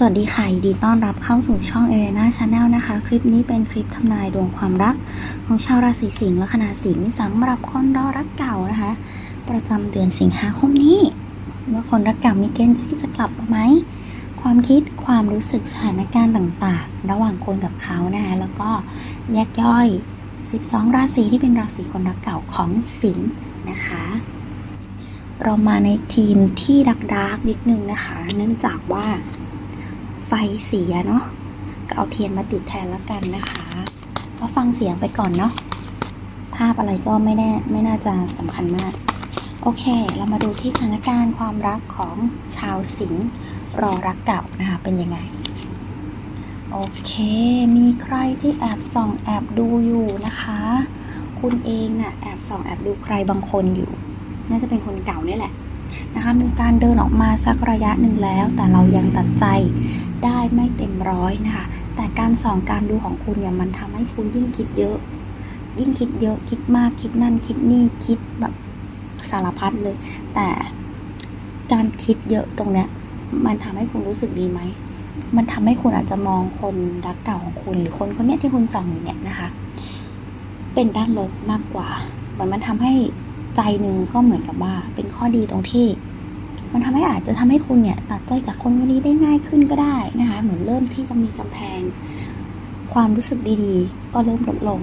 สวัสดีค่ะยินดีต้อนรับเข้าสู่ช่อง a r e n a Channel นะคะ คลิปนี้เป็นคลิปทำนายดวงความรัก ของชาวราศีสิงห์และคณะสิงห์สำหรับคนรอรักเก่านะคะ ประจำเดือนสิงหาคมนี้ ว่าคนรักเก่ามีเกณฑ์ที่จะกลับมาไหม ความคิดความรู้สึกสถานการณ์ต่างๆ ระหว่างคนกับเขานะคะแล้วก็แยกย่อย 12 ราศีที่เป็นราศีคนรักเก่าของสิงห์นะคะเรามาในทีมที่ดักดาร์กนิดนึงนะคะ เนื่องจากว่า ไฟเสียเนาะก็เอาเทียนมาติดแทนแล้วกันนะคะ ก็ฟังเสียงไปก่อนเนาะภาพอะไรก็ไม่แน่ไม่น่าจะสำคัญมาก โอเค เรามาดูที่สถานการณ์ความรักของชาวสิงห์รอรักเก่านะคะ เป็นยังไง โอเค มีใครที่แอบส่องแอบดูอยู่นะคะ คุณเองน่ะแอบส่องแอบดูใครบางคนอยู่ น่าจะเป็นคนเก่านี่แหละ นะคะมีการเดินออกมาสักระยะหนึ่งแล้ว แต่เรายังตัดใจได้ไม่เต็มร้อยนะคะ แต่การส่องการดูของคุณเนี่ยมันทำให้คุณยิ่งคิดเยอะ ยิ่งคิดเยอะคิดมากคิดนั่นคิดนี่คิดแบบสารพัดเลย แต่การคิดเยอะตรงเนี้ยมันทำให้คุณรู้สึกดีไหม มันทำให้คุณอาจจะมองคนรักเก่าของคุณ หรือคนคนนี้ที่คุณส่องอยู่เนี่ยนะคะ เป็นด้านลบมากกว่า เหมือนมันทำให้ ใจหนึ่งก็เหมือนกับว่าเป็นข้อดีตรงที่ มันทำให้อาจจะทำให้คุณเนี่ยตัดใจจากคนคนนี้ได้ง่ายขึ้นก็ได้นะคะ เหมือนเริ่มที่จะมีกำแพง ความรู้สึกดีๆ ก็เริ่มลดลง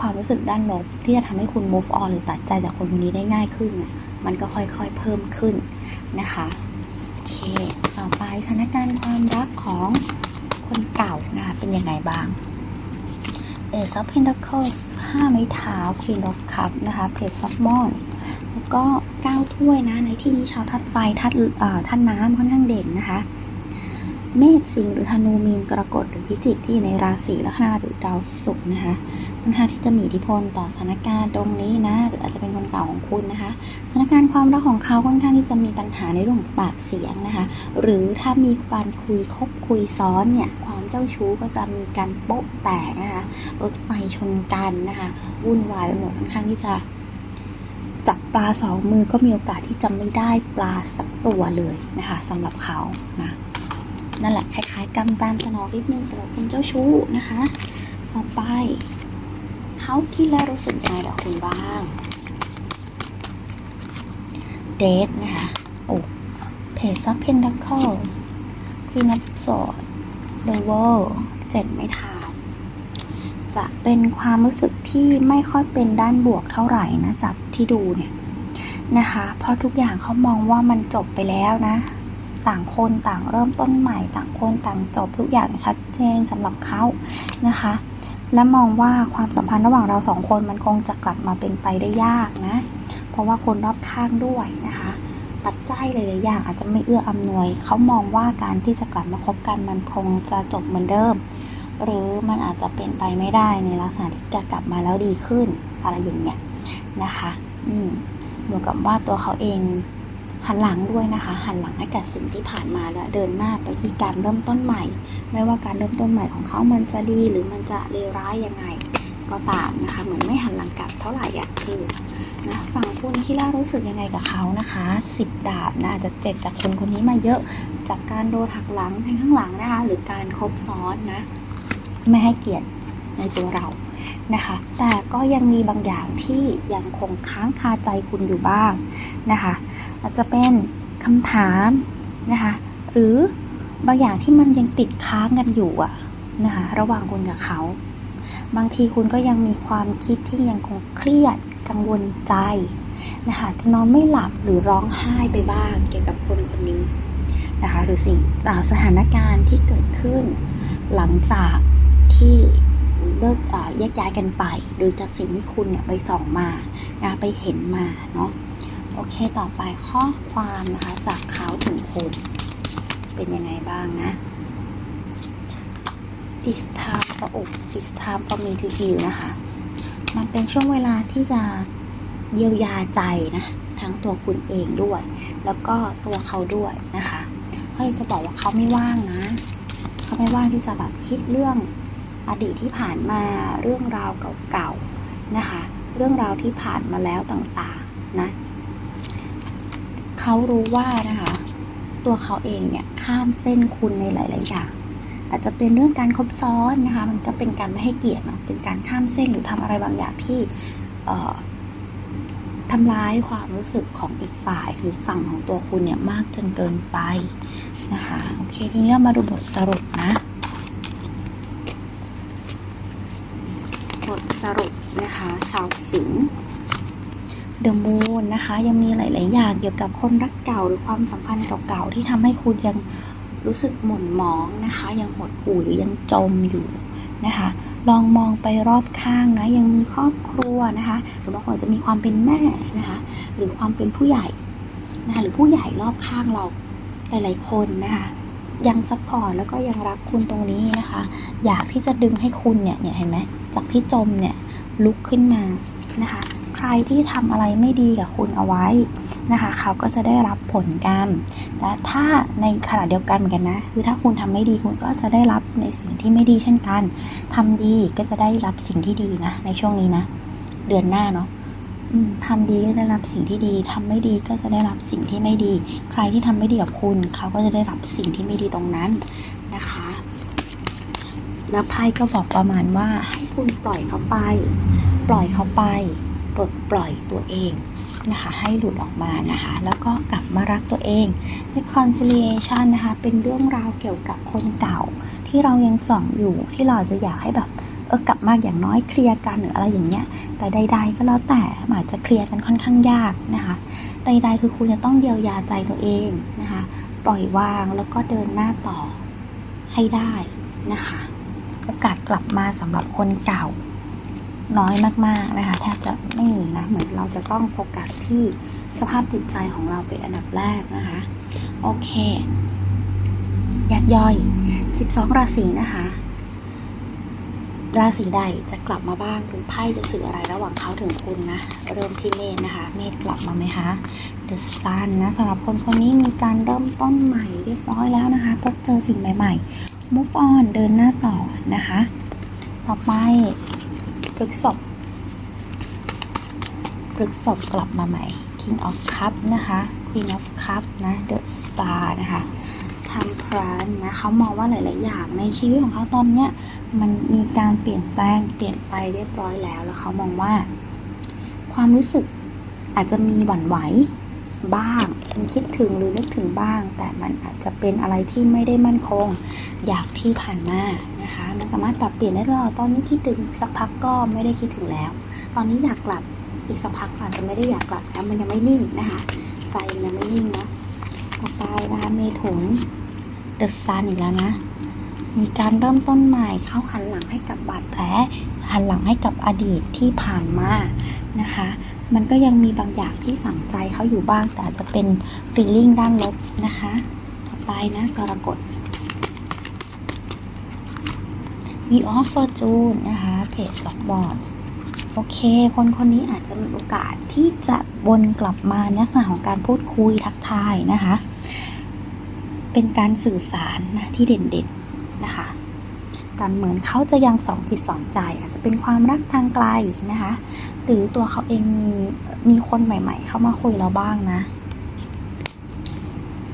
ความรู้สึกด้านลบที่จะทำให้คุณ move on หรือตัดใจจากคนคนนี้ได้ง่ายขึ้นเนี่ยมันก็ค่อยๆเพิ่มขึ้นนะคะโอเค ต่อไปสถานการณ์ความรักของคนเก่านะคะเป็นยังไงบ้าง เอซอฟเพนดัคเคิลห้าไม้เท้าควีนออฟคัพนะคะเพจซอฟมอนส์แล้วก็ 9 ถ้วยนะ ในที่นี้ชาวทัดไฟทัดอ่าทัดน้ำค่อนข้างเด่นนะคะ เมษสิงห์หรือธนูมีนกรกฎหรือพิจิกที่อยู่ในราศีลัคนาหรือดาวศุกร์นะคะค่อนข้างที่จะมีอิทธิพลต่อสถานการณ์ตรงนี้นะ หรืออาจจะเป็นคนเก่าของคุณนะคะสถานการณ์ความรักของเขาค่อนข้างที่จะมีปัญหาในเรื่องปากเสียงนะคะ หรือถ้ามีการคุยคบคุยซ้อนเนี่ยความเจ้าชู้ก็จะมีการโป๊ะแตกนะคะรถไฟชนกันนะคะวุ่นวายไปหมดค่อนข้างที่จะจับปลาสองมือก็มีโอกาสที่จะไม่ได้ปลาสักตัวเลยนะคะสำหรับเขานะ นั่นแหละคล้ายๆกำตามสนองนิดนึงสำหรับคุณเจ้าชู้นะคะ ต่อไป เขาคิดและรู้สึกยังไงกับคุณบ้างเดทนะคะโอ้เพจซับเพนดัคเคิลส์คือนับสอดเดอะเวลเจ็ดไม้เท้าจะเป็นความรู้สึกที่ไม่ค่อยเป็นด้านบวกเท่าไหร่นะจากที่ดูเนี่ยนะคะ เพราะทุกอย่างเขามองว่ามันจบไปแล้วนะ ต่างคนต่างเริ่มต้นใหม่ ต่างคนต่างจบทุกอย่างชัดเจนสำหรับเขานะคะ และมองว่าความสัมพันธ์ระหว่างเราสองคนมันคงจะกลับมาเป็นไปได้ยากนะ เพราะว่าคนรอบข้างด้วยนะคะ ปัจจัยหลายๆอย่างอาจจะไม่เอื้ออำนวย เขามองว่าการที่จะกลับมาคบกันมันคงจะจบเหมือนเดิม หรือมันอาจจะเป็นไปไม่ได้ในลักษณะที่จะกลับมาแล้วดีขึ้น อะไรอย่างเงี้ยนะคะ อืมเหมือนกับว่าตัวเขาเอง หันหลังด้วยนะคะ หันหลังให้กับสิ่งที่ผ่านมาและเดินหน้าไปที่การเริ่มต้นใหม่ ไม่ว่าการเริ่มต้นใหม่ของเขามันจะดีหรือมันจะเลวร้ายยังไง ก็ตามนะคะ เหมือนไม่หันหลังกลับเท่าไหร่อะคือนะฝั่งคุณที่ล่ารู้สึกยังไงกับเขานะคะสิบดาบนะอาจจะเจ็บจากคนคนนี้มาเยอะจากการโดนหักหลังแทงข้างหลังนะคะ หรือการคบซ้อนนะ ไม่ให้เกียรติในตัวเรานะคะ แต่ก็ยังมีบางอย่างที่ยังคงค้างคาใจคุณอยู่บ้างนะคะ อาจจะเป็นคำถามนะคะ หรือบางอย่างที่มันยังติดค้างกันอยู่อะนะคะระหว่างคุณกับเขา บางทีคุณก็ยังมีความคิดที่ยังคงเครียดกังวลใจนะคะจะนอนไม่หลับหรือร้องไห้ไปบ้างเกี่ยวกับคนคนนี้นะคะหรือสิ่งสถานการณ์ที่เกิดขึ้น หลังจากที่เลิกแยกย้ายกันไปหรือจากสิ่งที่คุณเนี่ยไปส่องมานะไปเห็นมาเนาะ โอเคต่อไปข้อความนะคะจากเขาถึงคุณเป็นยังไงบ้างนะ It's time for อก It's time for me to heal นะคะ มันเป็นช่วงเวลาที่จะเยียวยาใจนะ ทั้งตัวคุณเองด้วย แล้วก็ตัวเขาด้วยนะคะเขาอยากจะบอกว่าเขาไม่ว่างนะ เขาไม่ว่างที่จะแบบคิดเรื่องอดีตที่ผ่านมาเรื่องราวเก่าๆนะคะ เรื่องราวที่ผ่านมาแล้วต่างๆนะ เขารู้ว่านะคะ ตัวเขาเองเนี่ยข้ามเส้นคุณในหลาย ๆ อย่าง อาจจะเป็นเรื่องการคบซ้อนนะคะ มันก็เป็นการไม่ให้เกียรติเป็นการข้ามเส้นหรือทำอะไรบางอย่างที่เอ่อทำร้ายความรู้สึกของอีกฝ่ายหรือฝั่งของตัวคุณเนี่ยมากจนเกินไปนะคะโอเคทีนี้เรามาดูบทสรุปนะบทสรุปนะคะ ชาวสิงห์ เดอะมูนนะคะ ยังมีหลาย ๆ อย่างเกี่ยวกับคนรักเก่าหรือความสัมพันธ์เก่า ๆ ที่ทำให้คุณยังรู้สึกหม่นหมองนะคะ ยังหดหู่หรือยังจมอยู่นะคะ ลองมองไปรอบข้างนะ ยังมีครอบครัวนะคะ หรือบางคนอาจจะมีความเป็นแม่นะคะ หรือความเป็นผู้ใหญ่นะคะหรือผู้ใหญ่รอบข้างเราหลาย ๆ คนนะคะยังซัพพอร์ตแล้วก็ยังรักคุณตรงนี้นะคะ อยากที่จะดึงให้คุณเนี่ยเนี่ยเห็นไหมจากที่จมเนี่ยลุกขึ้นมานะคะ ใครที่ทำอะไรไม่ดีกับคุณเอาไว้นะคะ เขาก็จะได้รับผลกรรมและถ้าในขณะเดียวกันเหมือนกันนะคือถ้าคุณทำไม่ดีคุณก็จะได้รับในสิ่งที่ไม่ดีเช่นกันทำดีก็จะได้รับสิ่งที่ดีนะ ในช่วงนี้นะ เดือนหน้าเนาะทำดีก็ได้รับสิ่งที่ดีทำไม่ดีก็จะได้รับสิ่งที่ไม่ดี ใครที่ทำไม่ดีกับคุณ เขาก็จะได้รับสิ่งที่ไม่ดีตรงนั้นนะคะ แล้วไพ่ก็บอกประมาณว่าให้คุณปล่อยเขาไป ปล่อยเขาไป ปลดปล่อยตัวเองนะคะให้หลุดออกมานะคะแล้วก็กลับมารักตัวเอง reconciliation นะคะเป็นเรื่องราวเกี่ยวกับคนเก่า ที่เรายังส่องอยู่ที่เราจะอยากให้แบบเออกลับมาอย่างน้อยเคลียร์กันหรืออะไรอย่างเงี้ย แต่ใด ๆ ก็แล้วแต่อาจจะเคลียร์กันค่อนข้างยากนะคะ ใด ๆ คือคุณจะต้องเยียวยาใจตัวเองนะคะปล่อยวางแล้วก็เดินหน้าต่อให้ได้นะคะ โอกาสกลับมาสำหรับคนเก่า น้อยมากๆนะคะแทบจะไม่มีนะเหมือนเราจะต้องโฟกัสที่สภาพจิตใจของเราเป็นอันดับแรกนะคะ โอเค ยัดย่อย 12 ราศีนะคะ ราศีใดจะกลับมาบ้างหรือไพ่จะสื่ออะไรระหว่างเขาถึงคุณนะ เริ่มที่เมษนะคะ เมษกลับมาไหมคะ The Sun นะสำหรับคนคนนี้มีการเริ่มต้นใหม่เรียบร้อยแล้วนะคะ พบเจอสิ่งใหม่ๆ move on เดินหน้าต่อนะคะ ต่อไป พฤกษบพฤกษบกลับมาใหม่ King of Cup นะคะ Queen of Cup นะ The Star นะคะทำพรานนะเขามองว่าหลาย ๆ อย่างในชีวิตของเขาตอนเนี้ยมันมีการเปลี่ยนแปลงเปลี่ยนไปเรียบร้อยแล้ว แล้วเขามองว่า ความรู้สึกอาจจะมีหวั่นไหว บ้างมีคิดถึงหรือนึกถึงบ้าง แต่มันอาจจะเป็นอะไรที่ไม่ได้มั่นคง อยากที่ผ่านมานะคะมันสามารถปรับเปลี่ยนได้ตลอดตอนนี้คิดถึงสักพักก็ไม่ได้คิดถึงแล้ว ตอนนี้อยากกลับอีกสักพักอาจจะไม่ได้อยากกลับแล้วมันยังไม่นิ่งนะคะใจมันยังไม่นิ่งนะต่อไปนะคะเมถุนเดอะซันอีกแล้วนะมีการเริ่มต้นใหม่เข้าหันหลังให้กับบาดแผลหันหลังให้กับอดีตที่ผ่านมานะคะ มันก็ยังมีบางอย่างที่ฝังใจเขาอยู่บ้าง แต่อาจจะเป็น feeling ด้านลบนะคะ ต่อไปนะกรกฎ We offer June นะคะเพจสองบอลโอเค คนคนนี้อาจจะมีโอกาสที่จะวนกลับมาในลักษณะของการพูดคุยทักทายนะคะ เป็นการสื่อสารนะที่เด่นๆ แต่เหมือนเขาจะยังสองจิตสองใจ อาจจะเป็นความรักทางไกลนะคะ หรือตัวเขาเองมีมีคนใหม่ ๆ เข้ามาคุยเราบ้างนะ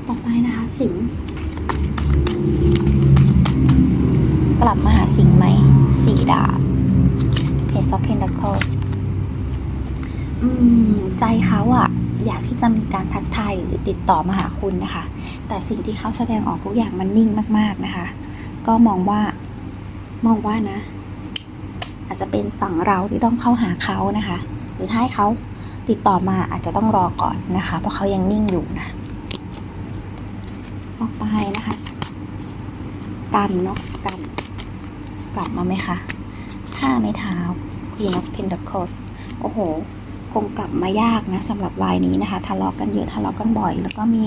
ต่อไปนะคะ สิงกลับมาหาสิงไหมสี่ดาบ Page of Pentacles อืมใจเขาอะอยากที่จะมีการทักทายหรือติดต่อมาหาคุณนะคะ แต่สิ่งที่เขาแสดงออกทุกอย่างมันนิ่งมาก ๆนะคะ ก็มองว่า มองว่านะ อาจจะเป็นฝั่งเราที่ต้องเข้าหาเขานะคะ หรือถ้าให้เขาติดต่อมาอาจจะต้องรอก่อนนะคะ เพราะเขายังนิ่งอยู่นะต่อไปนะคะ กันเนาะกันกลับมาไหมคะท่าไม้เท้า Queen of Pentacles โอ้โห คงกลับมายากนะสำหรับรายนี้นะคะ ทะเลาะกันเยอะทะเลาะกันบ่อย แล้วก็มี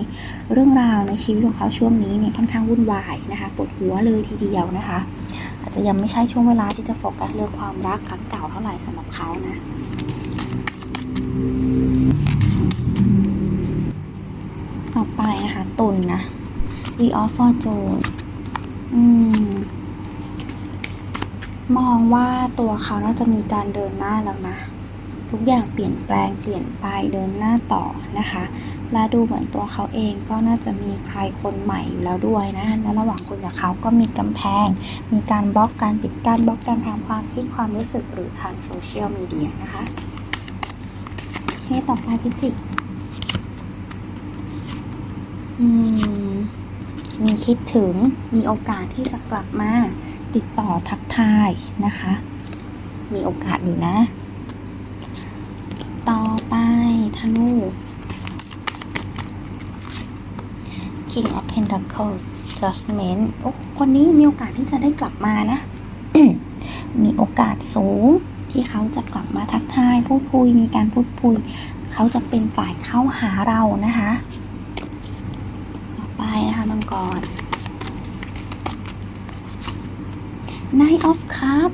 เรื่องราวในชีวิตของเขาช่วงนี้เนี่ยค่อนข้างวุ่นวายนะคะปวดหัวเลยทีเดียวนะคะ อาจจะยังไม่ใช่ช่วงเวลาที่จะโฟกัสเรื่องความรักครั้งเก่าเท่าไหร่สำหรับเขานะต่อไปนะคะตุลนนะ The of Fortune อืมมองว่าตัวเขาน่าจะมีการเดินหน้าแล้วนะ ทุกอย่างเปลี่ยนแปลงเปลี่ยนไปเดินหน้าต่อนะคะ และดูเหมือนตัวเขาเองก็น่าจะมีใครคนใหม่อยู่แล้วด้วยนะ และระหว่างคุณกับเขาก็มีกำแพง มีการบล็อกการปิดกั้นบล็อกการทางความคิดความรู้สึกหรือทางโซเชียลมีเดียนะคะเคต่อไปพิจิกอืมมีคิดถึงมีโอกาสที่จะกลับมาติดต่อทักทายนะคะ มีโอกาสอยู่นะ ต่อไปธนู King of Pentacles Judgment โอ้คนนี้มีโอกาสที่จะได้กลับมานะ มีโอกาสสูงที่เขาจะกลับมาทักทายพูดคุยมีการพูดคุย เขาจะเป็นฝ่ายเข้าหาเรานะคะ ต่อไปนะคะมังกร Knight of Cup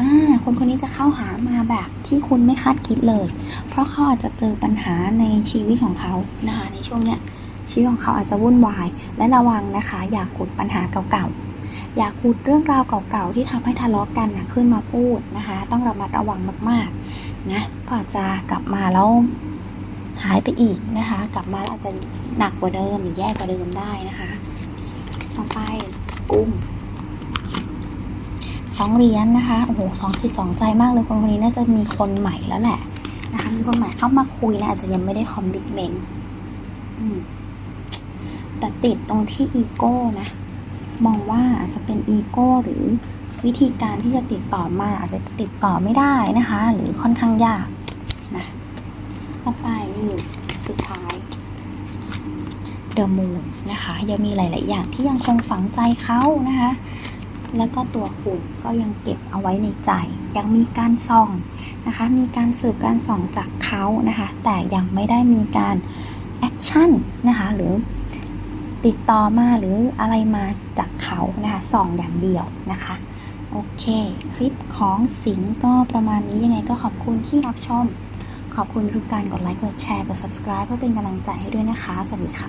อ่าคนคนนี้จะเข้าหามาแบบที่คุณไม่คาดคิดเลย เพราะเขาอาจจะเจอปัญหาในชีวิตของเขานะคะในช่วงเนี้ย ชีวิตของเขาอาจจะวุ่นวาย และระวังนะคะ อย่าขุดปัญหาเก่าๆ อย่าขุดเรื่องราวเก่าๆ ที่ทำให้ทะเลาะกันนะขึ้นมาพูดนะคะ ต้องระมัดระวังมากๆนะเพราะอจะกลับมาแล้วหายไปอีกนะคะ กลับมาแล้วอาจจะหนักกว่าเดิมหรือแย่กว่าเดิมได้นะคะ ต่อไปกุ้มสองเหรียญนะคะโอ้โหสองจิตสองใจมากเลยคนคนนี้น่าจะมีคนใหม่แล้วแหละนะคะมีคนใหม่เข้ามาคุยนะอาจจะยังไม่ได้คอมมิชเมนต์อืม แต่ติดตรงที่อีโก้นะ มองว่าอาจจะเป็นอีโก้หรือวิธีการที่จะติดต่อมาอาจจะติดต่อไม่ได้นะคะ หรือค่อนข้างยากนะต่อไปนี่สุดท้ายเดอะมูนนะคะยังมีหลาย ๆ อย่างที่ยังคงฝังใจเขานะคะ แล้วก็ตัวคุณก็ยังเก็บเอาไว้ในใจ ยังมีการส่องนะคะ มีการสืบการส่องจากเขานะคะ แต่ยังไม่ได้มีการแอคชั่นนะคะ หรือ ติดต่อมาหรืออะไรมาจากเขานะคะส่องอย่างเดียวนะคะ โอเค คลิปของสิงห์ก็ประมาณนี้ยังไงก็ขอบคุณที่รับชม ขอบคุณทุกการกดไลค์กดแชร์กด subscribe เพื่อเป็นกำลังใจให้ด้วยนะคะ สวัสดีค่ะ